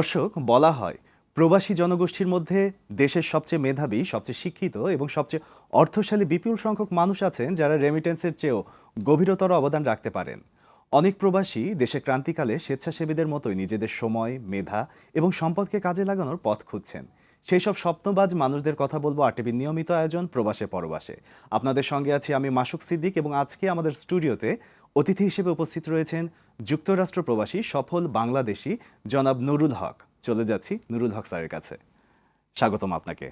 দর্শক, বলা হয়, প্রবাসী জনগোষ্ঠীর মধ্যে দেশের সবচেয়ে মেধাবী, সবচেয়ে শিক্ষিত এবং সবচেয়ে অর্থশালী বিপুল সংখ্যক মানুষ আছেন যারা রেমিটেন্সের চেয়েও গভীরতর অবদান রাখতে পারেন। অনেক প্রবাসী দেশে ক্রান্তিকালে স্বেচ্ছাসেবীদের মতোই নিজেদের সময়, মেধা এবং সম্পদকে কাজে লাগানোর পথ খুঁজছেন। সেই সব স্বপ্নবাজ মানুষদের কথা বলব আরটিভির নিয়মিত আয়োজন প্রবাসে পরবাসে। আপনাদের সঙ্গে আছি আমি মাসুক সিদ্দিক এবং আজকে আমাদের স্টুডিওতে অতিথি হিসেবে উপস্থিত রয়েছেন যুক্তরাষ্ট্র প্রবাসী সফল বাংলাদেশি জনাব নুরুল হক। চলে যাচ্ছি নুরুল হক স্যারের কাছে। স্বাগতম আপনাকে।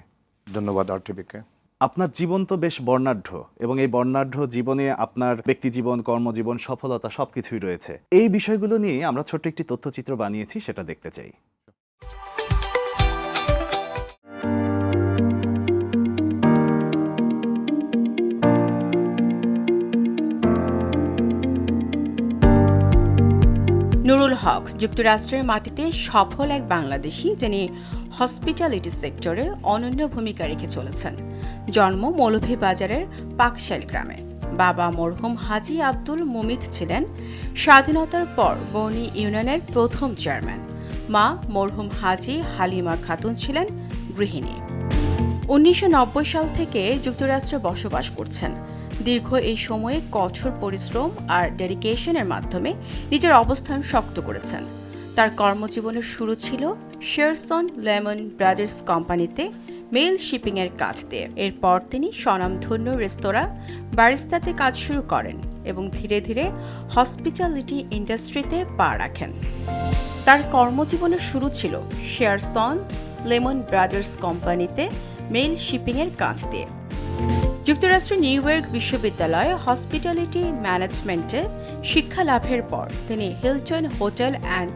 ধন্যবাদ আরটিভিকে। আপনার জীবন তো বেশ বর্ণাঢ্য এবং এই বর্ণাঢ্য জীবনে আপনার ব্যক্তিজীবন কর্মজীবন সফলতা সবকিছুই রয়েছে। এই বিষয়গুলো নিয়ে আমরা ছোট্ট একটি তথ্যচিত্র বানিয়েছি সেটা দেখতে চাই। নুরুল হক, যুক্তরাষ্ট্রের মাটিতে সফল এক বাংলাদেশি যিনি হসপিটালিটি সেক্টরে অনন্য ভূমিকা রেখে চলেছেন। জন্ম মৌলভীবাজারের পাকশাল গ্রামে। বাবা মরহুম হাজি আব্দুল মুমিত ছিলেন স্বাধীনতার পর বনি ইউনিয়নের প্রথম চেয়ারম্যান। মা মরহুম হাজি হালিমা খাতুন ছিলেন গৃহিণী। উনিশশো নব্বই সাল থেকে যুক্তরাষ্ট্রে বসবাস করছেন। দীর্ঘ এই সময়ে কঠোর পরিশ্রম আর ডেডিকেশনের মাধ্যমে নিজের অবস্থান শক্ত করেছেন। তার কর্মজীবনের শুরু ছিল শেরসন লেমন ব্রাদার্স কোম্পানিতে মেল শিপিংয়ের কাজ দিয়ে। এরপর তিনি স্বনামধন্য রেস্তোরাঁ বারিস্তাতে কাজ শুরু করেন এবং ধীরে ধীরে হসপিটালিটি ইন্ডাস্ট্রিতে পা রাখেন। তার কর্মজীবনের শুরু ছিল শেয়ারসন লেমন ব্রাদার্স কোম্পানিতে মেল শিপিংয়ের কাজ দিয়ে। যুক্তরাষ্ট্রের নিউ ইয়র্ক বিশ্ববিদ্যালয়ে হসপিটালিটি ম্যানেজমেন্টে শিক্ষা লাভের পর তিনি হিলটন হোটেল অ্যান্ড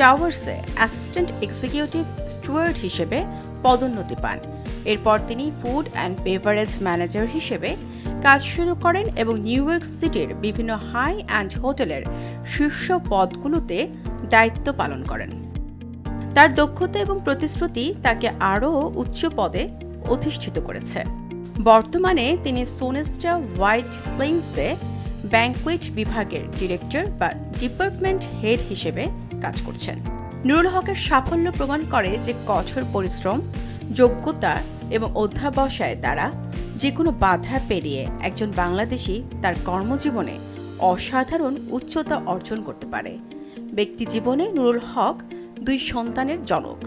টাওয়ার্সে অ্যাসিস্ট্যান্ট এক্সিকিউটিভ স্টুয়ার্ড হিসেবে পদোন্নতি পান। এরপর তিনি ফুড অ্যান্ড বেভারেজ ম্যানেজার হিসেবে কাজ শুরু করেন এবং নিউ ইয়র্ক সিটির বিভিন্ন হাই অ্যান্ড হোটেলের শীর্ষ পদগুলোতে দায়িত্ব পালন করেন। তার দক্ষতা এবং প্রতিশ্রুতি তাকে আরও উচ্চ পদে অধিষ্ঠিত করেছে। বর্তমানে তিনি সোনেস্টা হোয়াইট প্লেন্সে ব্যাংকুয়েট বিভাগের ডিরেক্টর বা ডিপার্টমেন্ট হেড হিসেবে কাজ করছেন। নুরুল হকের সাফল্য প্রমাণ করে যে কঠোর পরিশ্রম, যোগ্যতা এবং অধ্যাবসায় দ্বারা যে কোনো বাধা পেরিয়ে একজন বাংলাদেশি তার কর্মজীবনে অসাধারণ উচ্চতা অর্জন করতে পারে। ব্যক্তি জীবনে নুরুল হক দুই সন্তানের জনক।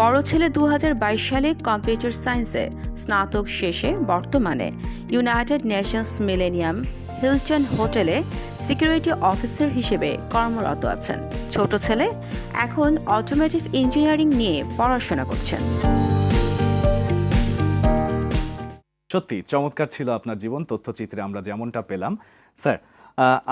বড় ছেলে দু হাজার বাইশ সালে কম্পিউটার সায়েন্সে, স্নাতক শেষে বর্তমানে ইউনাইটেড নেশনস মিলেনিয়াম হিলটন হোটেলে সিকিউরিটি অফিসার হিসেবে কর্মরত আছেন। ছোট ছেলে এখন অটোমেটিভ ইঞ্জিনিয়ারিং নিয়ে পড়াশোনা করছেন। সত্যি, চমৎকার ছিল আপনার জীবন, তথ্যচিত্রে আমরা যেমনটা পেলাম। স্যার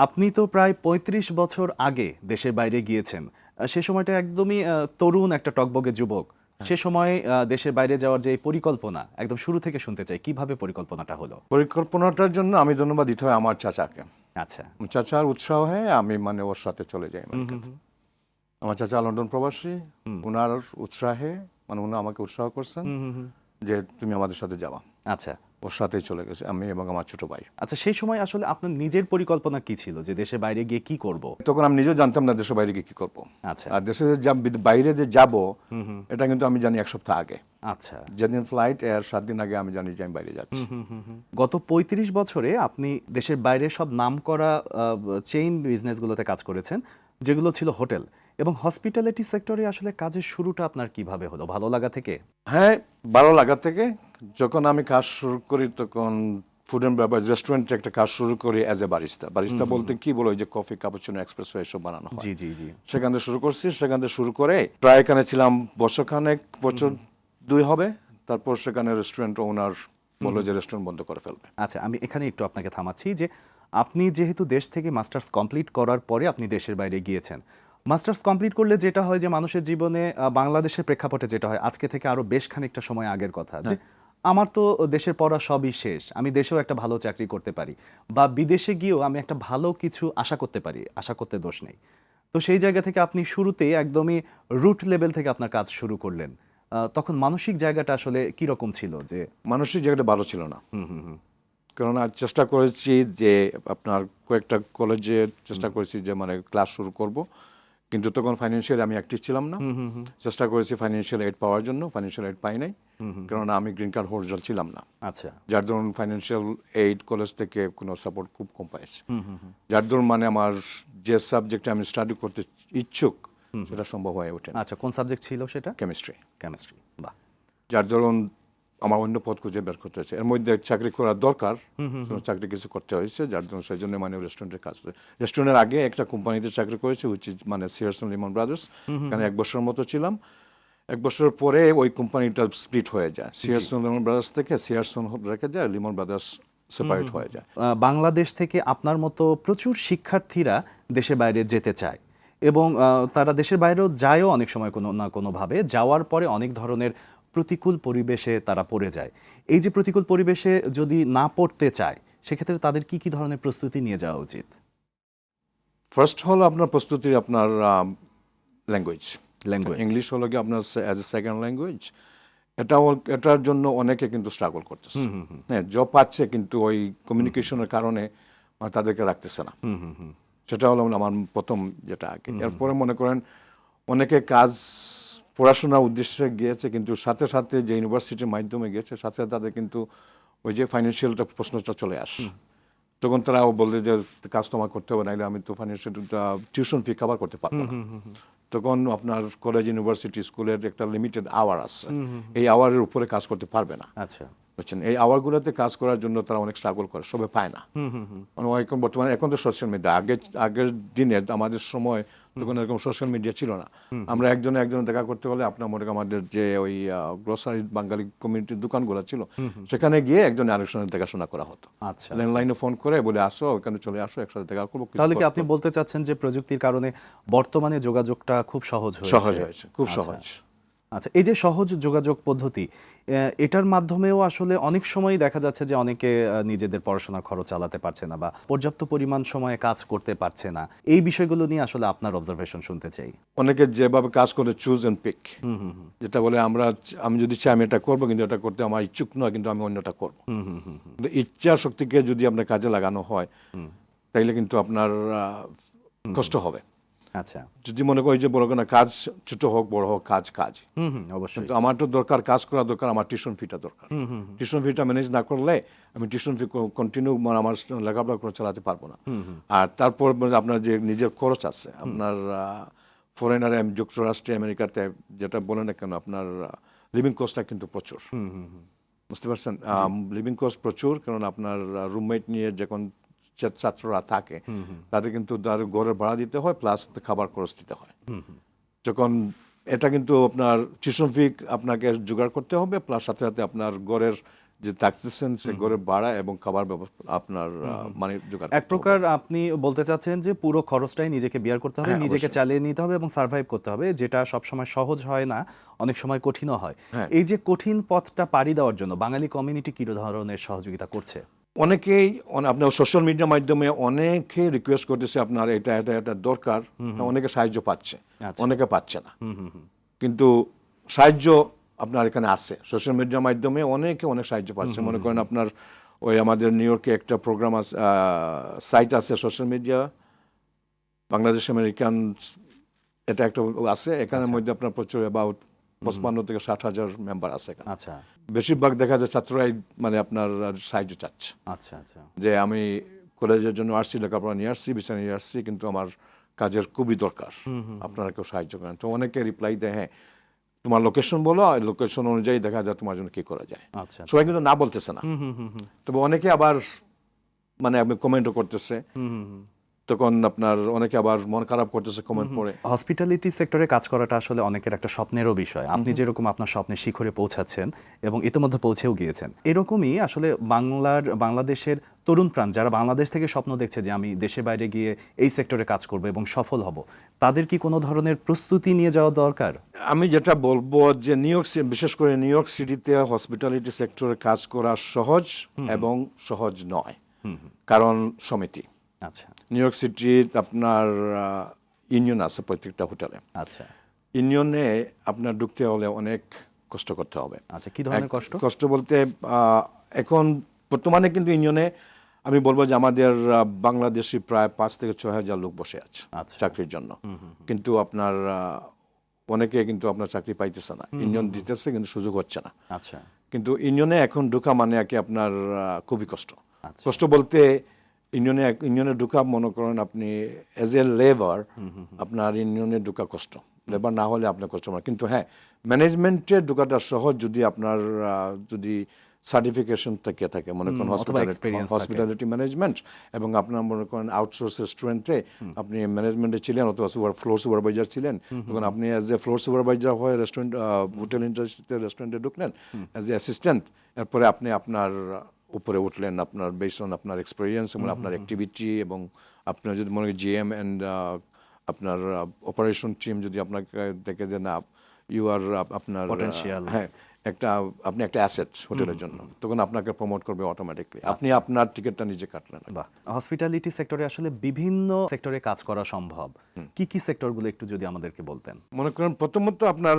আপনি তো প্রায় ৩৫ বছর আগে দেশের বাইরে গিয়েছেন। সে সময়টা একদমই তরুণ একটা টকবগে যুবক। সে সময় দেশের বাইরে যাওয়ার যে পরিকল্পনা একদম শুরু থেকে শুনতে চাই কীভাবে পরিকল্পনাটা হলো? পরিকল্পনাটার জন্য আমি ধন্যবাদ দিতে হয় আমার চাচাকে। আচ্ছা। চাচার উৎসাহে আমি মানে ওর সাথে চলে যাই। আমার চাচা লন্ডন প্রবাসী। ওনার উৎসাহে মানে উনি আমাকে উৎসাহ করছেন যে তুমি আমাদের সাথে যাওয়া আচ্ছা। ওর সাথেই চলে গেছে আমি এবং আমার ছোট ভাই। আচ্ছা সেই সময় আসলে আপনার নিজের পরিকল্পনা কি ছিল যে দেশের বাইরে গিয়ে কি করব? তখন আমি নিজেও জানতাম না দেশের বাইরে গিয়ে কি করব। আচ্ছা। আর দেশে যে বাইরে যে যাব এটা কিন্তু আমি জানি এক সপ্তাহ আগে। আচ্ছা। যেদিন ফ্লাইট এর সাত দিন আগে আমি জানি যে আমি বাইরে যাচ্ছি। গত ৩৫ বছরে আপনি দেশের বাইরে সব নামকরা চেইন বিজনেসগুলোতে কাজ করেছেন যেগুলো ছিল হোটেল। এবং হসপিটালিটি সেক্টরে আসলে কাজের শুরুটা আপনার কীভাবে হলো? ভালো লাগা থেকে? হ্যাঁ ভালো লাগা থেকে। যখন আমি কাজ শুরু করি তখন ফুড অ্যান্ড বেভারেজ রেস্টুরেন্টে একটা কাজ শুরু করি অ্যাজ এ বারিস্তা বারিস্তা বলতে কি বলো? যে কফি কাপুচিনো এক্সপ্রেস এসব বানানো হয়। জি জি জি। সেখান থেকে শুরু করছি। সেখান থেকে শুরু করে প্রায় এখানে ছিলাম বছরখানেক বছর দুই হবে। তারপর সেখানে রেস্টুরেন্ট ওনার বলল যে রেস্টুরেন্ট বন্ধ করে ফেলবে। আচ্ছা আমি এখানে একটু আপনাকে থামাচ্ছি যে আপনি যেহেতু দেশ থেকে মাস্টার্স কমপ্লিট করার পরে আপনি দেশের বাইরে গিয়েছেন মাস্টার্স কমপ্লিট করলে যেটা হয় যে মানুষের জীবনে বাংলাদেশের প্রেক্ষাপটে যেটা হয় আজকে থেকে আরও বেশ খানিকটা সময় আগের কথা যে আমার তো দেশের পড়া সবই শেষ আমি দেশেও একটা ভালো চাকরি করতে পারি বা বিদেশে গিয়েও আমি একটা ভালো কিছু আশা করতে পারি আশা করতে দোষ নেই। তো সেই জায়গা থেকে আপনি শুরুতে একদমই রুট লেভেল থেকে আপনার কাজ শুরু করলেন। তখন মানসিক জায়গাটা আসলে কি রকম ছিল যে মানসিক জায়গাটা ভালো ছিল না। হুম হুম হুম। কেননা চেষ্টা করেছি যে আপনার কয়েকটা কলেজে চেষ্টা করেছি যে মানে ক্লাস শুরু করব। কিন্তু তখন ফাইন্যান্সিয়ালি আমি অ্যাক্টিভ ছিলাম না। চেষ্টা করেছি ফাইন্যান্সিয়াল এড পাওয়ার জন্য ফাইন্যান্সিয়াল এড পাই নাই। কেননা আমি গ্রিন কার্ড হোল্ডার ছিলাম না। আচ্ছা। যার ধরুন ফাইন্যান্সিয়াল এইড কলেজ থেকে কোনো সাপোর্ট খুব কম পাইছে। যার ধরুন মানে আমার যে সাবজেক্টে আমি স্টাডি করতে ইচ্ছুক সেটা সম্ভব হয়ে ওঠে আচ্ছা কোন সাবজেক্ট ছিল সেটা? কেমিস্ট্রি কেমিস্ট্রি বাহ। যার ধরুন আমার অন্য পথ খুঁজে বের করতে হয়েছে। এর মধ্যে চাকরি করা দরকার চাকরি কিছু করতে হয়েছে যার জন্য সেই জন্য মানে রেস্টুরেন্টের কাজ রেস্টুরেন্টের আগে একটা কোম্পানিতে চাকরি করেছে উইচ ইজ মানে সিয়ারসন লিমন ব্রাদার্স এখানে এক বছরের মতো ছিলাম। এক বছর পরে ওই কোম্পানিটা স্প্লিট হয়ে যায়। সিয়ারসন লিমন ব্রাদার্স থেকে সিয়ারসন রেখে যায় লিমন ব্রাদার্স সেপারেট হয়ে যায়। বাংলাদেশ থেকে আপনার মতো প্রচুর শিক্ষার্থীরা দেশের বাইরে যেতে চায়। এবং তারা দেশের বাইরেও যায়ও অনেক সময় কোনো না কোনোভাবে। যাওয়ার পরে অনেক ধরনের প্রতিকূল পরিবেশে তারা পড়ে যায়। এই যে প্রতিকূল পরিবেশে যদি না পড়তে চায় সেক্ষেত্রে তাদের কি কি ধরনের প্রস্তুতি নিয়ে যাওয়া উচিত? ফার্স্ট হলো আপনার প্রস্তুতি আপনার ল্যাঙ্গুয়েজ ল্যাঙ্গুয়েজ ইংলিশ হলো কি আপনার অ্যাজ এ সেকেন্ড ল্যাঙ্গুয়েজ এটাও এটার জন্য অনেকে কিন্তু স্ট্রাগল করতেছে। হ্যাঁ জব পাচ্ছে কিন্তু ওই কমিউনিকেশনের কারণে তাদেরকে রাখতেছে না। সেটা হলো আমার প্রথম যেটা আগে। এরপরে মনে করেন অনেকে কাজ পড়াশোনার উদ্দেশ্যে গিয়েছে কিন্তু সাথে সাথে যে ইউনিভার্সিটির মাধ্যমে গিয়েছে সাথে সাথে তাদের কিন্তু ওই যে ফাইন্যান্সিয়ালটা প্রশ্নটা চলে আসে। তখন তারাও বললে যে কাজ তো আমার করতে হবে নাহলে আমি তো ফাইন্যান্সিয়াল টিউশন ফি কভার করতে পারব না। তখন আপনার কলেজ ইউনিভার্সিটি স্কুলের একটা লিমিটেড আওয়ার আছে। এই আওয়ারের উপরে কাজ করতে পারবে না। আচ্ছা। বুঝছেন? এই আওয়ারগুলোতে কাজ করার জন্য তারা অনেক স্ট্রাগল করে সবাই পায় না। মানে এখন বর্তমানে এখন তো সোশ্যাল মিডিয়া আগে আগের দিনে আমাদের সময় তখন এরকম সোশ্যাল মিডিয়া ছিল না। আমরা একজনে একজনে দেখা করতে হলে আপনার মনে আমাদের যে ওই গ্রোসারি বাঙালি কমিউনিটির দোকানগুলো ছিল সেখানে গিয়ে একজন আরেকজনের দেখাশোনা করা হতো। আচ্ছা ল্যান্ডলাইনে ফোন করে বলে আসো ওখানে চলে আসো একসাথে দেখা করব তাহলে কি আপনি বলতে চাচ্ছেন যে প্রযুক্তির কারণে বর্তমানে যোগাযোগটা খুব সহজ হয়েছে? সহজ হয়েছে খুব আচ্ছা। সহজ। আচ্ছা এই যে সহজ যোগাযোগ পদ্ধতি এটার মাধ্যমেও আসলে অনেক সময় দেখা যাচ্ছে যে অনেকে নিজেদের পড়াশোনার খরচ চালাতে পারছে না বা পর্যাপ্ত পরিমাণ সময়ে কাজ করতে পারছে না। এই বিষয়গুলো নিয়ে আসলে আপনার অবজারভেশন শুনতে চাই। অনেকে যেভাবে কাজ করে চুজ এন্ড পিক যেটা বলে আমরা আমি যদি চাই আমি এটা করব কিন্তু এটা করতে আমার ইচ্ছুক নয় কিন্তু আমি অন্যটা করব। ইচ্ছা শক্তিকে যদি আপনার কাজে লাগানো হয় তাইলে কিন্তু আপনার কষ্ট হবে। আচ্ছা। যদি মনে করি যে বড় কোনো কাজ ছোট হোক বড় হোক কাজ কাজ। হুম হুম অবশ্যই। আমার তো দরকার কাজ করা দরকার আমার টিউশন ফিটা দরকার। টিউশন ফিটা ম্যানেজ না করলে আমি টিউশন ফি কন্টিনিউ মানে আমার লেখাপড়া করে চালাতে পারব না। আর তারপর মানে আপনার যে নিজের খরচ আছে আপনার ফরেনারে যুক্তরাষ্ট্রে আমেরিকাতে যেটা বলে না কেন আপনার লিভিং কস্টটা কিন্তু প্রচুর। বুঝতে পারছেন? লিভিং কস্ট প্রচুর কারণ আপনার রুমমেট নিয়ে যখন ছাত্ররা থাকে তাদের কিন্তু তার ঘরের ভাড়া দিতে হয় প্লাস খাবার খরচ দিতে হয়। যখন এটা কিন্তু আপনার টিউশন ফি আপনাকে জোগাড় করতে হবে প্লাস সাথে সাথে আপনার ঘরের যে থাকতেছেন সে ঘরের ভাড়া এবং খাবার ব্যবস্থা আপনার মানে জোগাড় এক প্রকার আপনি বলতে চাচ্ছেন যে পুরো খরচটাই নিজেকে বিয়ার করতে হবে হ্যাঁ, নিজেকে চালিয়ে নিতে হবে এবং সার্ভাইভ করতে হবে যেটা সবসময় সহজ হয় না অনেক সময় কঠিনও হয়। হ্যাঁ। এই যে কঠিন পথটা পাড়ি দেওয়ার জন্য বাঙালি কমিউনিটি কি ধরনের সহযোগিতা করছে? অনেকেই অনে- আপনার সোশ্যাল মিডিয়ার মাধ্যমে অনেকে রিকোয়েস্ট করতেছে আপনার এটা এটা এটা দরকার। অনেকে সাহায্য পাচ্ছে আচ্ছা। অনেকে পাচ্ছে না। কিন্তু সাহায্য আপনার এখানে আছে। সোশ্যাল মিডিয়ার মাধ্যমে অনেকে অনেক সাহায্য পাচ্ছে। মনে করেন আপনার ওই আমাদের নিউ ইয়র্কে একটা প্রোগ্রাম আছে সাইট আছে সোশ্যাল মিডিয়া বাংলাদেশ আমেরিকান এটা একটা আছে। এখানের মধ্যে আপনার প্রচুর অ্যাবাউট পঁচপান্ন থেকে ষাট হাজার মেম্বার আছে এখানে। আচ্ছা। বেশিরভাগ দেখা যায় ছাত্ররাই মানে আপনার সাহায্য চাচ্ছে। আচ্ছা আচ্ছা। যে আমি কলেজের জন্য আসছি লেখাপড়া নিয়ে আসছি বিছানা নিয়ে আসছি কিন্তু আমার কাজের খুবই দরকার। আপনারা কেউ সাহায্য করেন। তো অনেকে রিপ্লাই দেয় হ্যাঁ তোমার লোকেশন বলো আর লোকেশন অনুযায়ী দেখা যায় তোমার জন্য কি করা যায়। আচ্ছা সবাই কিন্তু না বলতেছে না। তবে অনেকে আবার মানে আপনি কমেন্টও করতেছে। তখন আপনার অনেকে আবার মন খারাপ করতেছে কমেন্ট পড়ে। হসপিটালিটি সেক্টরে কাজ করাটা আসলে অনেকের একটা স্বপ্নেরও বিষয়। আপনি যেরকম আপনার স্বপ্নের শিখরে পৌঁছাচ্ছেন এবং ইতিমধ্যে পৌঁছেও গিয়েছেন এরকমই আসলে বাংলার বাংলাদেশের তরুণ প্রাণ যারা বাংলাদেশ থেকে স্বপ্ন দেখছে যে আমি দেশের বাইরে গিয়ে এই সেক্টরে কাজ করব এবং সফল হব তাদের কি কোনো ধরনের প্রস্তুতি নিয়ে যাওয়া দরকার? আমি যেটা বলব যে নিউ ইয়র্ক বিশেষ করে নিউ ইয়র্ক সিটিতে হসপিটালিটি সেক্টরে কাজ করা সহজ এবং সহজ নয়। কারণ সমিতি। আচ্ছা। নিউ ইয়র্ক সিটির আপনার ইউনিয়ন আছে প্রত্যেকটা হোটেলে। আচ্ছা। ইউনিয়নে আপনার ঢুকতে হলে অনেক কষ্ট করতে হবে। আচ্ছা কি ধরনের কষ্ট? কষ্ট বলতে এখন বর্তমানে কিন্তু ইউনিয়নে আমি বলব যে আমাদের বাংলাদেশি প্রায় পাঁচ থেকে ছয় হাজার লোক বসে আছে আচ্ছা। চাকরির জন্য। কিন্তু আপনার অনেকে কিন্তু আপনার চাকরি পাইতেছে না। ইউনিয়ন দিতেছে কিন্তু সুযোগ হচ্ছে না। আচ্ছা। কিন্তু ইউনিয়নে এখন ঢোকা মানে আর কি আপনার খুবই কষ্ট। আচ্ছা। কষ্ট বলতে ইউনিয়নে ইউনিয়নে ঢোকা মনে করেন আপনি এজ এ লেবার আপনার ইউনিয়নে ঢোকা কষ্ট। লেবার না হলে আপনার কষ্ট হয় কিন্তু হ্যাঁ ম্যানেজমেন্টে ঢোকাটা সহজ যদি আপনার যদি সার্টিফিকেশন থেকে থাকে। মনে করেন হসপিটালিটি হসপিটালিটি ম্যানেজমেন্ট এবং আপনার মনে করেন আউটসোর্স রেস্টুরেন্টে আপনি ম্যানেজমেন্টে ছিলেন অথবা সুপার ফ্লোর সুপারভাইজার ছিলেন। তখন আপনি অ্যাজ এ ফ্লোর সুপারভাইজার হয়ে রেস্টুরেন্ট হোটেল ইন্ডাস্ট্রিতে রেস্টুরেন্টে ঢুকলেন। অ্যাজ এ অ্যাসিস্ট্যান্ট এরপরে আপনি আপনার উপরে উঠলেন আপনার বেস অন আপনার এক্সপিরিয়েন্স এবং আপনার অ্যাক্টিভিটি এবং আপনার যদি মনে করেন জিএম অ্যান্ড আপনার অপারেশন টিম যদি আপনাকে দেখে যে না ইউ আর আপনার আহ, হ্যাঁ একটা আপনি একটা অ্যাসেট হোটেলের জন্য তখন আপনাকে প্রমোট করবে অটোমেটিকলি আপনি আপনার টিকিটটা নিজে কাটলেন বা হসপিটালিটি সেক্টরে আসলে বিভিন্ন সেক্টরে কাজ করা সম্ভব। কি কি সেক্টরগুলো একটু যদি আমাদেরকে বলতেন? মনে করেন প্রথমত আপনার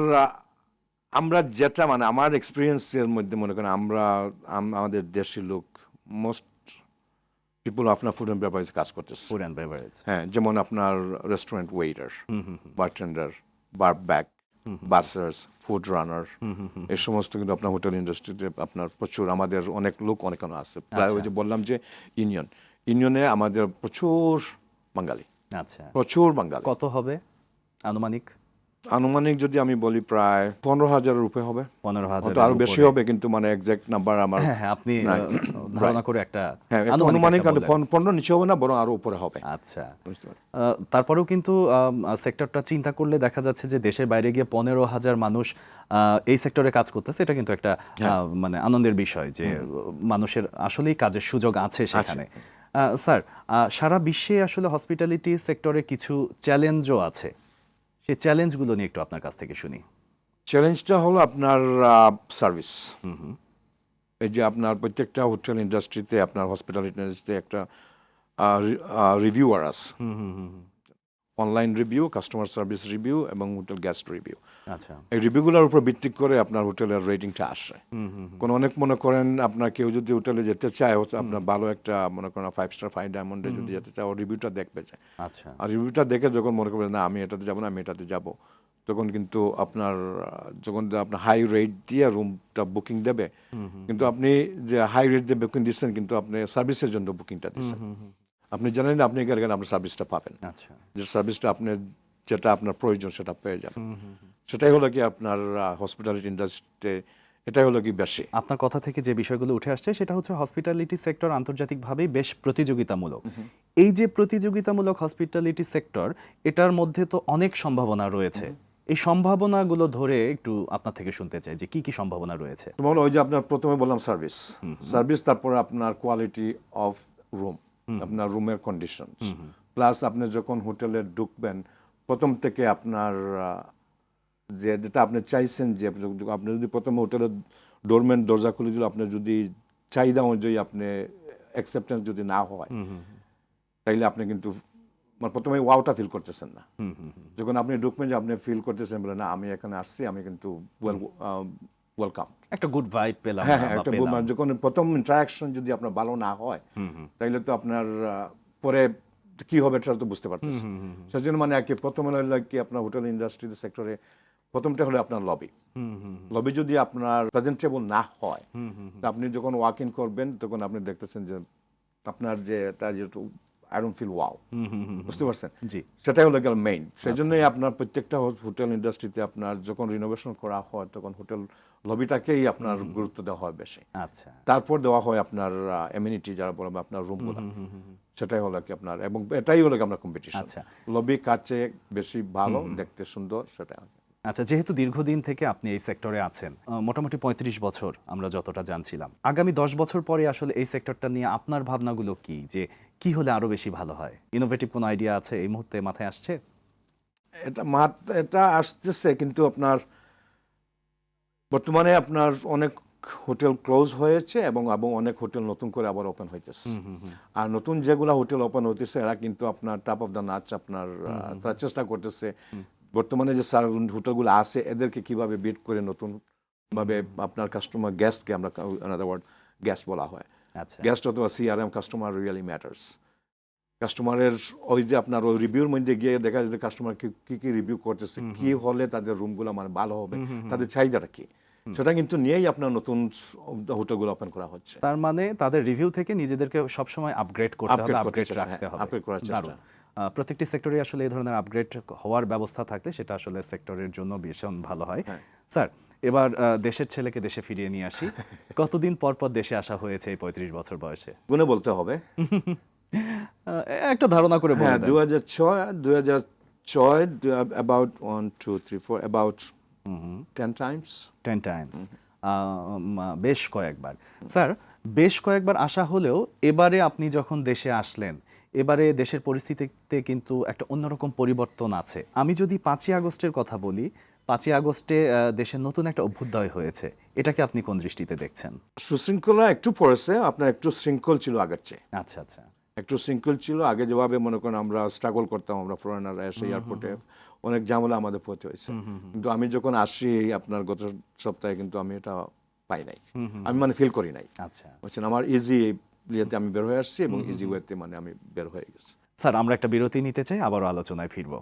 আমরা যেটা মানে আমার এক্সপিরিয়েন্সের মধ্যে মনে করেন আমরা আমাদের দেশি লোক মোস্ট পিপুল আপনার ফুড অ্যান্ড বেভারেজ কাজ করতেছে। ফুড অ্যান্ড বেভারেজ হ্যাঁ যেমন আপনার restaurant waiter bartender bar back bussers food runner এই সমস্ত কিন্তু আপনার হোটেল ইন্ডাস্ট্রিতে আপনার প্রচুর আমাদের অনেক লোক অনেকানো আছে। প্রায় ওই যে বললাম যে ইউনিয়ন ইউনিয়নে আমাদের প্রচুর বাঙালি। আচ্ছা। প্রচুর বাঙালি। কত হবে আনুমানিক? আনুমানিক যদি আমি বলি প্রায় পনেরো হাজার উপরে হবে। পনেরো হাজার আরও বেশি হবে কিন্তু মানে এক্সাক্ট নাম্বার আমার হ্যাঁ হ্যাঁ আপনি ধারণা করে একটা হ্যাঁ আনুমানিক। পনেরো নিচে হবে না বরং আরও উপরে হবে। আচ্ছা। তারপরেও কিন্তু সেক্টরটা চিন্তা করলে দেখা যাচ্ছে যে দেশের বাইরে গিয়ে পনেরো হাজার মানুষ আহ, এই সেক্টরে কাজ করতেছে। এটা কিন্তু একটা মানে আনন্দের বিষয় যে মানুষের আসলেই কাজের সুযোগ আছে সেখানে। স্যার সারা বিশ্বে আসলে হসপিটালিটি সেক্টরে কিছু চ্যালেঞ্জও আছে। সেই চ্যালেঞ্জগুলো নিয়ে একটু আপনার কাছ থেকে শুনি। চ্যালেঞ্জটা হলো আপনার সার্ভিস এই যে আপনার প্রত্যেকটা হোটেল ইন্ডাস্ট্রিতে আপনার হসপিটাল ইন্ডাস্ট্রিতে একটা রিভিউয়ার আছে। Online review customer service review এবং হোটেল গেস্ট রিভিউ আচ্ছা। এই রিভিউগুলোর উপর ভিত্তি করে আপনার হোটেলের রেটিংটা আসে। কোন অনেক মনে করেন আপনার কেউ যদি হোটেলে যেতে চায় আপনার ভালো একটা মনে করেন ফাইভ স্টার ফাইভ ডায়মন্ডে যদি যেতে চায় ও রিভিউটা দেখবে যায় আচ্ছা। আর রিভিউটা দেখে যখন মনে করবেন না আমি এটাতে যাব না আমি এটাতে যাব। তখন কিন্তু আপনার যখন আপনার হাই রেট দিয়ে রুমটা বুকিং দেবে কিন্তু আপনি যে হাই রেট দিয়ে বুকিং দিচ্ছেন কিন্তু আপনি সার্ভিসের জন্য বুকিংটা দিচ্ছেন। আপনি জানেন আপনি গেলে গেলে আপনার সার্ভিসটা পাবেন। আচ্ছা। যে সার্ভিসটা আপনি যেটা আপনার প্রয়োজন সেটা পেয়ে যাবেন। সেটাই হলো কি আপনার হসপিটালিটি ইন্ডাস্ট্রিতে এটাই হলো কি বেশি। আপনার কথা থেকে যে বিষয়গুলো উঠে আসছে সেটা হচ্ছে হসপিটালিটি সেক্টর আন্তর্জাতিকভাবেই বেশ প্রতিযোগিতামূলক। এই যে প্রতিযোগিতামূলক হসপিটালিটি সেক্টর এটার মধ্যে তো অনেক সম্ভাবনা রয়েছে। এই সম্ভাবনাগুলো ধরে একটু আপনার থেকে শুনতে চাই যে কি কি সম্ভাবনা রয়েছে। তোমার ওই যে আপনার প্রথমে বললাম সার্ভিস সার্ভিস তারপরে আপনার কোয়ালিটি অফ রুম আপনার রুমের কন্ডিশন প্লাস আপনি যখন হোটেলে ঢুকবেন প্রথম থেকে আপনার যে যেটা আপনি চাইছেন যে আপনি- যদি প্রথমে হোটেলের ডোরম্যান দরজা খুলে দিল আপনি যদি চাহিদা অনুযায়ী আপনি অ্যাকসেপ্টেন্স যদি না হয় তাইলে আপনি কিন্তু মানে প্রথমে ওয়াওটা ফিল করতেছেন না। যখন আপনি ঢুকবেন যে আপনি ফিল করতেছেন বলে না আমি এখানে আসছি আমি কিন্তু ওয়েল ওয়েলকাম একটা গুড ভাইব পেলাম হ্যাঁ হ্যাঁ একটা। মানে যখন প্রথম ইন্টারাকশন যদি আপনার ভালো না হয় তো আপনার পরে কি হবে সেটা তো বুঝতে পারতেছি। সেজন্য মানে আর কি প্রথমে হলো কি আপনার হোটেল ইন্ডাস্ট্রি সেক্টরে প্রথমটা হলো আপনার লবি লবি যদি আপনার প্রেজেন্টেবল না হয় আপনি যখন ওয়াক ইন করবেন তখন আপনি দেখতেছেন যে আপনার যে আই ডোন্ট ফিল ওয়াও বুঝতে পারছেন? জি। সেটাই হলো গেল মেইন সেই জন্যই আপনার প্রত্যেকটা হোটেল ইন্ডাস্ট্রিতে আপনার যখন রিনোভেশন করা হয় তখন হোটেল লবিটাকেই আপনার গুরুত্ব দেওয়া হয় বেশি। আচ্ছা। তারপর দেওয়া হয় আপনার এমিনিটি যারা বলবে আপনার রুমগুলো সেটাই হলো কি আপনার এবং এটাই হলো কি আপনার কম্পিটিশন আচ্ছা। লবি কাছে বেশি ভালো দেখতে সুন্দর সেটা আচ্ছা যেহেতু দীর্ঘদিন থেকে আপনি এই সেক্টরে আছেন মোটামুটি পঁয়ত্রিশ বছর আমরা যতটা জানছিলাম। আগামী দশ বছর পরে আসলে এই সেক্টরটা নিয়ে আপনার ভাবনাগুলো কি? যে কি হলে আরও বেশি ভালো হয়? ইনোভেটিভ কোনো আইডিয়া আছে এই মুহূর্তে মাথায় আসছে? এটা মাত এটা আসতেছে কিন্তু আপনার বর্তমানে আপনার অনেক হোটেল ক্লোজ হয়েছে এবং এবং অনেক হোটেল নতুন করে আবার ওপেন হইতেছে। আর নতুন যেগুলা হোটেল ওপেন হইতেছে এরা কিন্তু আপনার টপ অফ দ্য নাচ আপনার তারা চেষ্টা করতেছে। বর্তমানে যে সার হোটেলগুলো আছে এদেরকে কীভাবে বিট করে নতুন ভাবে আপনার কাস্টমার গ্যাস্টকে আমরা আনাদার ওয়ার্ড গ্যাস্ট বলা হয়। আচ্ছা। গেস্ট অথবা সিআরএম কাস্টমার রিয়েলি ম্যাটার্স কাস্টমারের ওই যে আপনার ওই রিভিউর মধ্যে গিয়ে দেখা যায় কাস্টমার কি কি রিভিউ করতেছে কি হলে তাদের রুমগুলো মানে ভালো হবে তাদের চাহিদাটা কি? সেটা কিন্তু নিয়েই আপনার নতুন হোটেলগুলো ওপেন করা হচ্ছে। তার মানে তাদের রিভিউ থেকে নিজেদেরকে সবসময় আপগ্রেড করতে হবে আপগ্রেড রাখতে হ্যাঁ, হবে। upgrade করার চেষ্টা। প্রত্যেকটি সেক্টরে আসলে এই ধরনের আপগ্রেড হওয়ার ব্যবস্থা থাকলে সেটা আসলে সেক্টরের জন্য ভীষণ ভালো হ্যাঁ। স্যার এবার দেশের ছেলেকে দেশে ফিরিয়ে নিয়ে আসি। কতদিন পর পর দেশে আসা হয়েছে এই পঁয়ত্রিশ বছর বয়সে? গুনে বলতে হবে। একটা ধারণা করে হ্যাঁ দু হাজার ছয় দু হাজার ছয় about one two three four about ten times ten times বেশ কয়েকবার। স্যার বেশ কয়েকবার আসা হলেও এবারে আপনি যখন দেশে আসলেন এবারে দেশের পরিস্থিতিতে কিন্তু একটা অন্যরকম পরিবর্তন আছে। আমি যদি পাঁচই আগস্টের কথা বলি পাঁচই আগস্টে দেশের নতুন একটা অভ্যুদয় হয়েছে। এটাকে আপনি কোন দৃষ্টিতে দেখছেন? সুশৃঙ্খলা একটু পড়েছে আপনার একটু শৃঙ্খল ছিল আগের চেয়ে। আচ্ছা আচ্ছা। একটু শৃঙ্খল ছিল আগে যেভাবে মনে করেন আমরা স্ট্রাগল করতাম আমরা ফরেনাররা এসে এয়ারপোর্টে অনেক ঝামেলা আমাদের পড়তে হয়েছে। কিন্তু আমি যখন আসি আপনার গত সপ্তাহে কিন্তু আমি এটা পাই নাই। আমি মানে ফিল করি নাই। আচ্ছা। বলছেন আমার ইজি ইয়েতে আমি বের হয়ে আসছি এবং ইজি ওয়েতে মানে আমি বের হয়ে গেছি। স্যার আমরা একটা বিরতি নিতে চাই আবারও আলোচনায় ফিরব।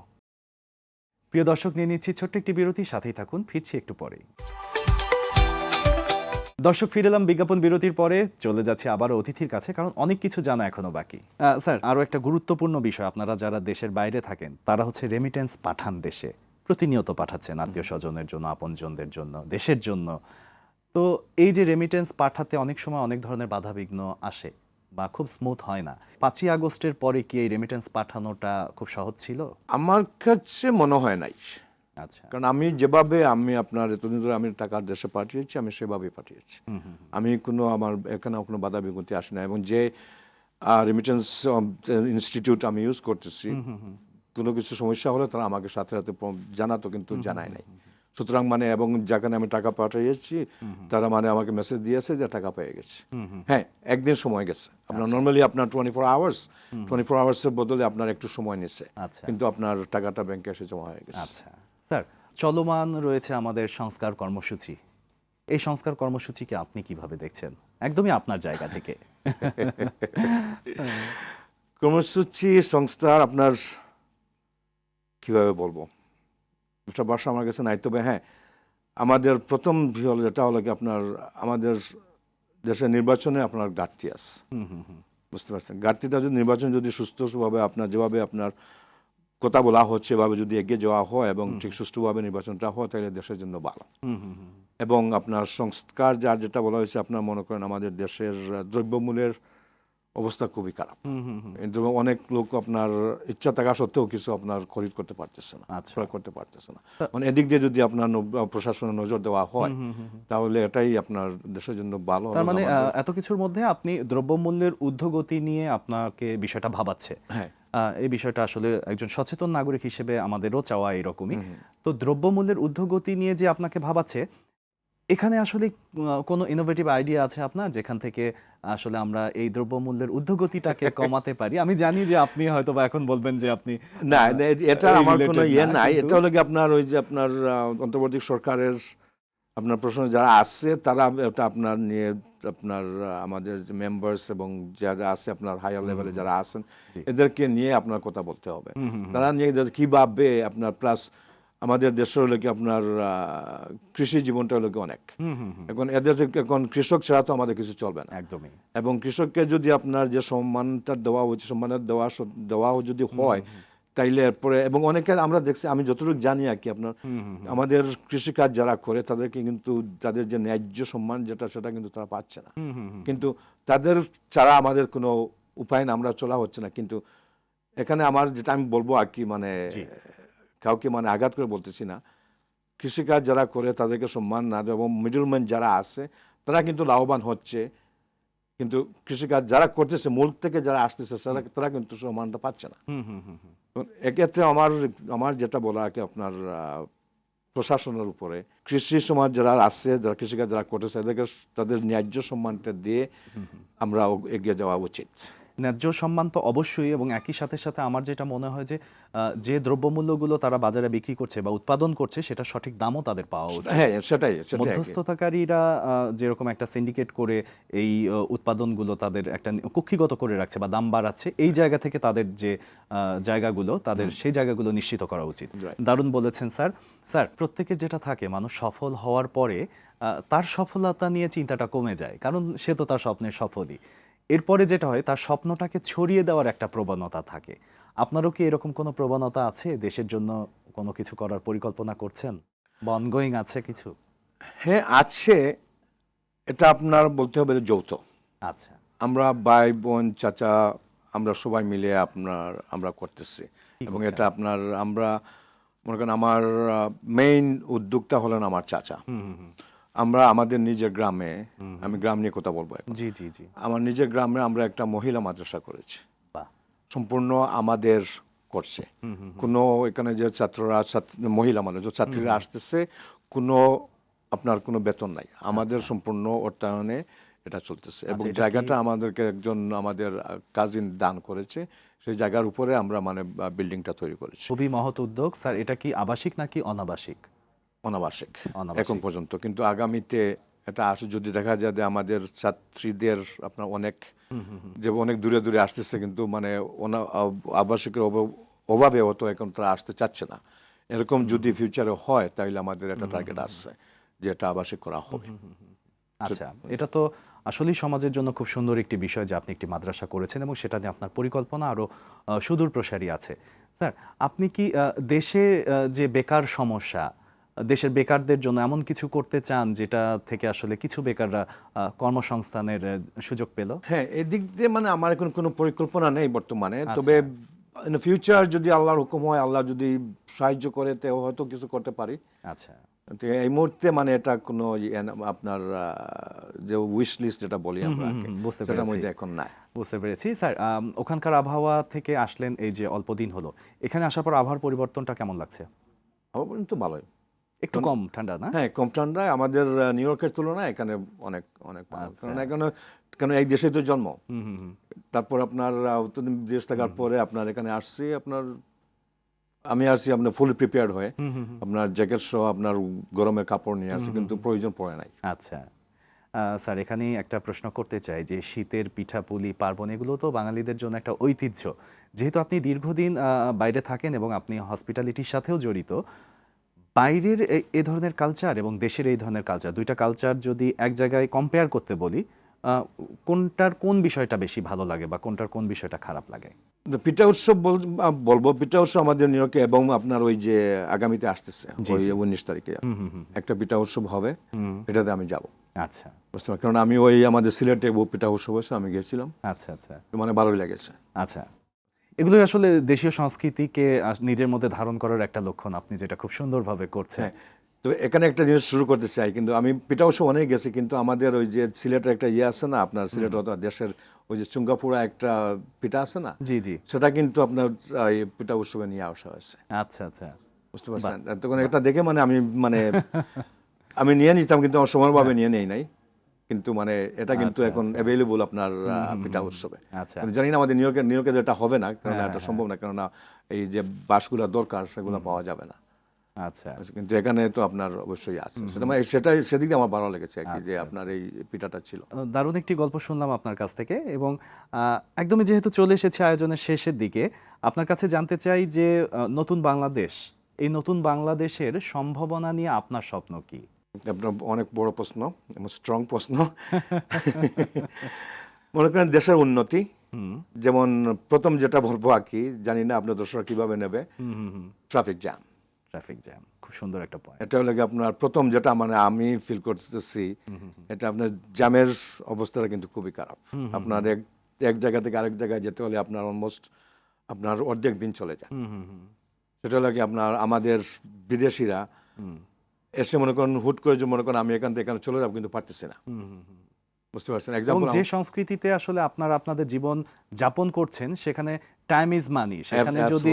প্রিয় দর্শক, নিয়ে নিচ্ছি ছোট্ট একটি বিরতি, সাথেই থাকুন, ফিরছি একটু পরেই। দর্শক, ফিরে এলাম বিজ্ঞাপন বিরতির পরে, চলে যাচ্ছে আবারও অতিথির কাছে, কারণ অনেক কিছু জানা এখনও বাকি। স্যার আরও একটা গুরুত্বপূর্ণ বিষয়, আপনারা যারা দেশের বাইরে থাকেন, তারা হচ্ছে রেমিটেন্স পাঠান দেশে। প্রতিনিয়ত পাঠাচ্ছেন আত্মীয় স্বজনের জন্য, আপনজনদের জন্য, দেশের জন্য। তো এই যে রেমিটেন্স পাঠাতে অনেক সময় অনেক ধরনের বাধাবিঘ্ন আসে। বা খুব স্মুথ হয় না। পাঁচই আগস্টের পরে কি এই রেমিটেন্স পাঠানোটা খুব সহজ ছিল? আমার কাছে মনে হয় নাই। আচ্ছা। কারণ আমি যেভাবে আমি আপনার এতদিন ধরে আমি টাকা দেশে পাঠিয়েছি আমি সেভাবেই পাঠিয়েছি। আমি কোনো আমার এখানে কোনো বাধা বিঘ্নতি আসে না এবং যে রেমিটেন্স ইনস্টিটিউট আমি ইউজ করতেছি কোনো কিছু সমস্যা হলে তারা আমাকে সাথে সাথে জানাতো কিন্তু জানায় নাই। সুতরাং মানে এবং যেখানে আমি টাকা পাঠিয়েছি তারা মানে আমাকে মেসেজ দিয়েছে যে টাকা পেয়ে গেছে। হ্যাঁ একদিন সময় গেছে। আপনার নর্মালি আপনার twenty four hours twenty four আওয়ার্সের বদলে আপনার একটু সময় নিচ্ছে আচ্ছা। কিন্তু আপনার টাকাটা ব্যাংকে এসে জমা হয়ে গেছে। আচ্ছা। স্যার চলমান রয়েছে আমাদের সংস্কার কর্মসূচি। এই সংস্কার কর্মসূচিকে আপনি কীভাবে দেখছেন? একদমই আপনার জায়গা থেকে। কর্মসূচি সংস্থার আপনার কীভাবে বলব? একটা বাসা আমার কাছে নাই তবে হ্যাঁ আমাদের প্রথম হলো যেটা হলো কি আপনার আমাদের দেশের নির্বাচনে আপনার ঘাটতি আছে। বুঝতে পারছেন? ঘাটতিটা যদি নির্বাচন যদি সুস্থভাবে আপনার যেভাবে আপনার কথা বলা হচ্ছে এভাবে যদি এগিয়ে যাওয়া হয় এবং ঠিক সুষ্ঠুভাবে নির্বাচনটা হয় তাহলে দেশের জন্য ভালো। এবং আপনার সংস্কার যার যেটা বলা হয়েছে আপনার মনে করেন আমাদের দেশের দ্রব্যমূল্যের অবস্থা খুবই খারাপ। অনেক লোক আপনার ইচ্ছা থাকা সত্ত্বেও কিছু আপনার খরিদ করতে পারতেছে না আচ্ছা। ক্রয় করতে পারতেছে না। মানে এদিক দিয়ে যদি আপনার প্রশাসনের নজর দেওয়া হয় তাহলে এটাই আপনার দেশের জন্য ভালো তার মানে এত কিছুর মধ্যে আপনি দ্রব্যমূল্যের ঊর্ধ্বগতি নিয়ে আপনাকে বিষয়টা ভাবাচ্ছে। হ্যাঁ। এই বিষয়টা আসলে একজন সচেতন নাগরিক হিসেবে আমাদেরও চাওয়া এরকমই। তো দ্রব্যমূল্যের ঊর্ধ্বগতি নিয়ে যে আপনাকে ভাবাচ্ছে এখানে আসলে কোনো ইনোভেটিভ আইডিয়া আছে আপনার? যেখান থেকে আসলে আমরা এই দ্রব্যমূল্যের ঊর্ধ্বগতিটাকে কমাতে পারি। আমি জানি যে আপনি হয়তো বা এখন বলবেন যে আপনি না এটা আমার কোনো ইয়ে নাই। এটা হলো কি আপনার ওই যে আপনার অন্তর্বর্তী সরকারের আপনার প্রশ্ন যারা আছে তারা এটা আপনার নিয়ে আপনার আমাদের মেম্বার্স এবং যারা আছে আপনার হায়ার লেভেলে যারা আছেন এদেরকে নিয়ে আপনার কথা বলতে হবে। তারা নিয়ে কীভাবে আপনার প্লাস আমাদের দেশের হলো কি আপনার কৃষি জীবনটা হলো কি অনেক। এখন এদের এখন কৃষক ছাড়া তো আমাদের কিছু চলবে না। একদমই। এবং কৃষককে যদি আপনার যে সম্মানটা দেওয়া উচিত সম্মানের দেওয়া দেওয়া যদি হয় তাইলে এরপরে এবং অনেকে আমরা দেখছি আমি যতটুকু জানি আর কি আপনার আমাদের কৃষিকাজ যারা করে তাদেরকে কিন্তু তাদের যে ন্যায্য সম্মান যেটা সেটা কিন্তু তারা পাচ্ছে না। কিন্তু তাদের ছাড়া আমাদের কোনো উপায় না আমরা চলা হচ্ছে না। কিন্তু এখানে আমার যেটা আমি বলব আর কি মানে কাউকে মানে আঘাত করে বলতেছি না। কৃষিকাজ যারা করে তাদেরকে সম্মান না দেওয়া এবং মিডলম্যান যারা আছে তারা কিন্তু লাভবান হচ্ছে। কিন্তু কৃষিকাজ যারা করতেছে মূল থেকে যারা আসতেছে তারা তারা কিন্তু সম্মানটা পাচ্ছে না। এক্ষেত্রে আমার আমার যেটা বলা আর কি আপনার প্রশাসনের উপরে কৃষি সমাজ যারা আছে যারা কৃষিকাজ যারা করতেছে তাদেরকে তাদের ন্যায্য সম্মানটা দিয়ে আমরা এগিয়ে যাওয়া উচিত। ন্যায্য সম্মান তো অবশ্যই এবং একই সাথে সাথে আমার যেটা মনে হয় যে যে দ্রব্যমূল্যগুলো তারা বাজারে বিক্রি করছে বা উৎপাদন করছে সেটা সঠিক দামও তাদের পাওয়া উচিত। হ্যাঁ সেটাই। মধ্যস্থতাকারীরা যেরকম একটা সিন্ডিকেট করে এই উৎপাদনগুলো তাদের একটা কুক্ষিগত করে রাখছে বা দাম বাড়াচ্ছে এই জায়গা থেকে তাদের যে জায়গাগুলো তাদের সেই জায়গাগুলো নিশ্চিত করা উচিত. দারুণ বলেছেন স্যার। স্যার প্রত্যেকের যেটা থাকে মানুষ সফল হওয়ার পরে তার সফলতা নিয়ে চিন্তাটা কমে যায় কারণ সে তো তার স্বপ্নের সফলই। এরপরে যেটা হয় তার স্বপ্নটাকে ছড়িয়ে দেওয়ার একটা প্রবণতা থাকে। আপনারও কি এরকম কোনো প্রবণতা আছে? দেশের জন্য কোনো কিছু করার পরিকল্পনা করছেন? বা অনগোয়িং আছে কিছু? হ্যাঁ আছে। এটা আপনার বলতে হবে যৌথ। আচ্ছা। আমরা ভাই বোন চাচা আমরা সবাই মিলে আপনার আমরা করতেছি। এবং এটা আপনার আমরা মনে করেন আমার মেইন উদ্যোগটা হলেন আমার চাচা। আমরা আমাদের নিজের গ্রামে আমি গ্রাম নিয়ে কথা বলব জি জি জি। আমার নিজের গ্রামে আমরা একটা মহিলা মাদ্রাসা করেছি। সম্পূর্ণ আমাদের করছে। কোনো এখানে যে ছাত্ররা মহিলা মানুষ যে ছাত্রীরা আসতেছে কোনো আপনার কোনো বেতন নাই। আমাদের সম্পূর্ণ অর্থায়নে এটা চলতেছে। এবং জায়গাটা আমাদেরকে একজন আমাদের কাজিন দান করেছে। সেই জায়গার উপরে আমরা মানে বিল্ডিংটা তৈরি করেছি। খুবই মহৎ উদ্যোগ। স্যার এটা কি আবাসিক নাকি অনাবাসিক? অনাবাসিক। এখন পর্যন্ত। কিন্তু আগামীতে এটা আসে যদি দেখা যায় যে আমাদের ছাত্রীদের আপনার অনেক যে অনেক দূরে দূরে আসতেছে কিন্তু মানে আবাসিকের অভাব- অত এখন তারা আসতে চাচ্ছে না। এরকম যদি ফিউচারে হয় তাহলে আমাদের একটা টার্গেট আসছে যে এটা আবাসিক করা হবে। আচ্ছা। এটা তো আসলেই সমাজের জন্য খুব সুন্দর একটি বিষয় যে আপনি একটি মাদ্রাসা করেছেন এবং সেটা নিয়ে আপনার পরিকল্পনা আরও সুদূর প্রসারী আছে। স্যার আপনি কি দেশে যে বেকার সমস্যা দেশের বেকারদের জন্য এমন কিছু করতে চান যেটা থেকে আসলে কিছু বেকাররা কর্মসংস্থানের সুযোগ পেল? হ্যাঁ এদিক দিয়ে মানে আমার এখন কোনো পরিকল্পনা নেই বর্তমানে। আচ্ছা। তবে ইন ফিউচার যদি আল্লাহর হুকুম হয় আল্লাহ যদি সাহায্য করে তো হয়তো কিছু করতে পারি। আচ্ছা। এই মুহূর্তে মানে এটা কোনো আপনার যে উইশ লিস্ট যেটা বলি আমরা বুঝতে পেরেছি। মধ্যে এখন নাই। বুঝতে পেরেছি। স্যার ওখানকার আবহাওয়া থেকে আসলেন এই যে অল্প দিন হলো এখানে আসার পর আবহাওয়ার পরিবর্তনটা কেমন লাগছে? আমার পর্যন্ত ভালোই। একটু কম ঠান্ডা না? হ্যাঁ কম ঠান্ডা আমাদের নিউ ইয়র্কের তুলনায় এখানে অনেক অনেক আচ্ছা। কারণ এখানে কারণ এই দেশে তো জন্ম। তারপর আপনার বিদেশ থাকার পরে আপনার এখানে আসছি আপনার আমি আসছি আপনার ফুল প্রিপেয়ার্ড হয়ে। আপনার জ্যাকেট সহ আপনার গরমের কাপড় নিয়ে আসছি কিন্তু প্রয়োজন পড়ে নাই। আচ্ছা। স্যার এখানে একটা প্রশ্ন করতে চাই যে শীতের পিঠাপুলি পার্বণ এগুলো তো বাঙালিদের জন্য একটা ঐতিহ্য। যেহেতু আপনি দীর্ঘদিন বাইরে থাকেন এবং আপনি হসপিটালিটির সাথেও জড়িত বাইরের এ- ধরনের কালচার এবং দেশের এই ধরনের কালচার দুইটা কালচার যদি এক জায়গায় কম্পেয়ার করতে বলি কোনটার কোন বিষয়টা বেশি ভালো লাগে বা কোনটার কোন বিষয়টা খারাপ লাগে? পিঠা উৎসব বলব পিঠা উৎসব আমাদের ইয়র্কে এবং আপনার ওই যে আগামীতে আসতেছে ওই উনিশ তারিখে। একটা পিঠা উৎসব হবে এটাতে আমি যাব। আচ্ছা। বুঝতে পারছি কারণ আমি ওই আমাদের সিলেটে পিঠা উৎসব হয়েছে আমি গেছিলাম আচ্ছা আচ্ছা। মানে ভালোই লেগেছে। আচ্ছা। এগুলো আসলে দেশীয় সংস্কৃতিকে নিজের মধ্যে ধারণ করার একটা লক্ষণ। আপনি যেটা খুব সুন্দরভাবে করছেন। হ্যাঁ তো এখানে একটা জিনিস শুরু করতে চাই কিন্তু আমি পিঠা উৎসব অনেক গেছি কিন্তু আমাদের ওই যে সিলেটের একটা ইয়ে আছে না আপনার সিলেট অথবা দেশের ওই যে চুঙ্গাপুরা একটা পিঠা আছে না? জি জি। সেটা কিন্তু আপনার এই পিঠা উৎসবে নিয়ে আসা হয়েছে। আচ্ছা আচ্ছা। বুঝতে পারছেন? তখন এটা দেখে মানে আমি মানে আমি নিয়ে নিতাম কিন্তু আমার সময়ভাবে নিয়ে নেই নাই। কিন্তু মানে এটা কিন্তু এখন অ্যাভেলেবল আপনার পিঠা উৎসবে। আচ্ছা। জানি না আমাদের নিউ ইয়র্কে নিউ ইয়র্কে যেটা হবে না কারণ এটা সম্ভব না কেননা এই যে বাসগুলো দরকার সেগুলো পাওয়া যাবে না। আচ্ছা। কিন্তু এখানে তো আপনার অবশ্যই আছে। সেটা মানে সেটাই সেদিক দিয়ে আমার ভালো লেগেছে আর কি যে আপনার এই পিঠাটা ছিল। দারুণ একটি গল্প শুনলাম আপনার কাছ থেকে এবং আহ, একদমই যেহেতু চলে এসেছে আয়োজনের শেষের দিকে আপনার কাছে জানতে চাই যে নতুন বাংলাদেশ এই নতুন বাংলাদেশের সম্ভাবনা নিয়ে আপনার স্বপ্ন কি? আপনার অনেক বড় প্রশ্ন এবং স্ট্রং প্রশ্ন। মনে করেন দেশের উন্নতি যেমন প্রথম যেটা বলব আর কি জানি না আপনার দর্শকরা কীভাবে নেবে। ট্রাফিক জ্যাম ট্রাফিক জ্যাম খুব সুন্দর একটা পয়েন্ট এটা হলো আপনার প্রথম যেটা মানে আমি ফিল করতেছি এটা আপনার জ্যামের অবস্থাটা কিন্তু খুবই খারাপ। আপনার এক এক জায়গা থেকে আরেক জায়গায় যেতে হলে আপনার অলমোস্ট আপনার অর্ধেক দিন চলে যায়। সেটা হলো কি আপনার আমাদের বিদেশিরা এসে মনে করেন হুট করে যে মনে করেন আমি এখান থেকে এখানে চলে যাব কিন্তু পারতেছি না। বুঝতে পারছেন? এক্সাম্পল যে সংস্কৃতিতে আসলে আপনারা আপনাদের জীবন যাপন করছেন সেখানে টাইম ইজ মানি সেখানে যদি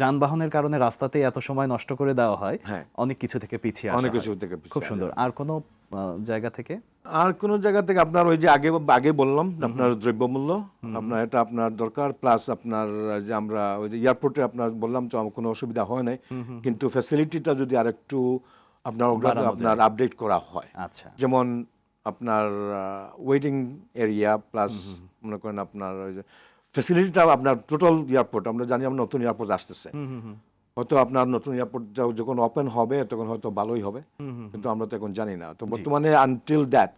যানবাহনের কারণে রাস্তাতে এত সময় নষ্ট করে দেওয়া হয় হ্যাঁ। অনেক কিছু থেকে পিছিয়ে অনেক কিছু থেকে খুব সুন্দর। আর কোনো জায়গা থেকে? আর কোন জায়গা থেকে আপনার ওই যে আগে আগে বললাম আপনার দ্রব্যমূল্য আপনার এটা আপনার দরকার প্লাস আপনার যে আমরা ওই যে এয়ারপোর্টে আপনার বললাম তো আমার কোনো অসুবিধা হয় নাই কিন্তু ফ্যাসিলিটিটা যদি আরেকটু আপনার আপনার আপডেট করা হয়। আচ্ছা। যেমন আপনার ওয়েটিং এরিয়া প্লাস মনে করেন আপনার ফ্যাসিলিটিটা আপনার টোটাল এয়ারপোর্ট আমরা জানি আমরা নতুন এয়ারপোর্ট আসতেছে। হয়তো আপনার নতুন এয়ারপোর্ট যখন ওপেন হবে তখন হয়তো ভালোই হবে। কিন্তু আমরা তো এখন জানি না। তো বর্তমানে আনটিল দ্যাট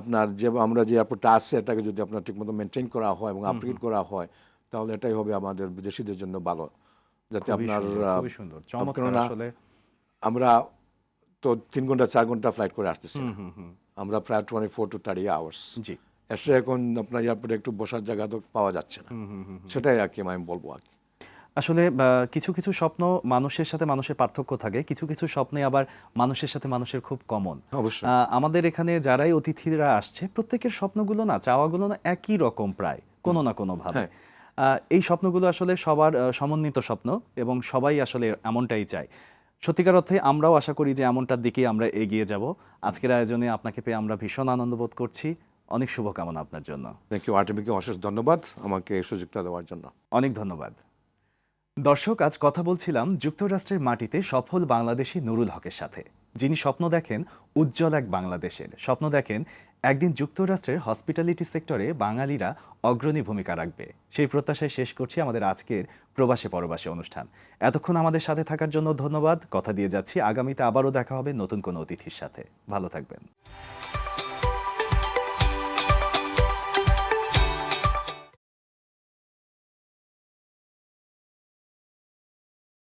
আপনার যে আমরা যে এয়ারপোর্টটা আছে এটাকে যদি আপনার ঠিকমতো মেনটেন করা হয় এবং আপগ্রেড করা হয় তাহলে এটাই হবে আমাদের বিদেশিদের জন্য ভালো। যাতে আপনার আমরা তো তিন ঘণ্টা চার ঘণ্টা ফ্লাইট করে আসতেছি। আমরা প্রায় twenty four to thirty hours জি। এসে এখন আপনার এয়ারপোর্টে একটু বসার জায়গা তো পাওয়া যাচ্ছে না। সেটাই আর কি আমি বলব আর কি। আসলে কিছু কিছু স্বপ্ন মানুষের সাথে মানুষের পার্থক্য থাকে কিছু কিছু স্বপ্নে আবার মানুষের সাথে মানুষের খুব কমন অবশ্যই। আমাদের এখানে যারাই অতিথিরা আসছে প্রত্যেকের স্বপ্নগুলো না চাওয়াগুলো না একই রকম প্রায় কোনো না কোনো ভাবে হ্যাঁ। এই স্বপ্নগুলো আসলে সবার সমন্বিত স্বপ্ন এবং সবাই আসলে এমনটাই চায়। সত্যিকার অর্থে আমরাও আশা করি যে এমনটার দিকেই আমরা এগিয়ে যাব। আজকের আয়োজনে আপনাকে পেয়ে আমরা ভীষণ আনন্দ বোধ করছি। অনেক শুভকামনা আপনার জন্য। থ্যাংক ইউ আর্টিমিকে অশেষ ধন্যবাদ আমাকে এই সুযোগটা দেওয়ার জন্য। অনেক ধন্যবাদ। দর্শক আজ কথা বলছিলাম যুক্তরাষ্ট্রের মাটিতে সফল বাংলাদেশি নুরুল হকের সাথে। যিনি স্বপ্ন দেখেন উজ্জ্বল এক বাংলাদেশের। স্বপ্ন দেখেন একদিন যুক্তরাষ্ট্রের হসপিটালিটি সেক্টরে বাঙালিরা অগ্রণী ভূমিকা রাখবে। সেই প্রত্যাশায় শেষ করছি আমাদের আজকের প্রবাসে পরবাসে অনুষ্ঠান। এতক্ষণ আমাদের সাথে থাকার জন্য ধন্যবাদ। কথা দিয়ে যাচ্ছি। আগামীতে আবারও দেখা হবে নতুন কোনো অতিথির সাথে। ভালো থাকবেন।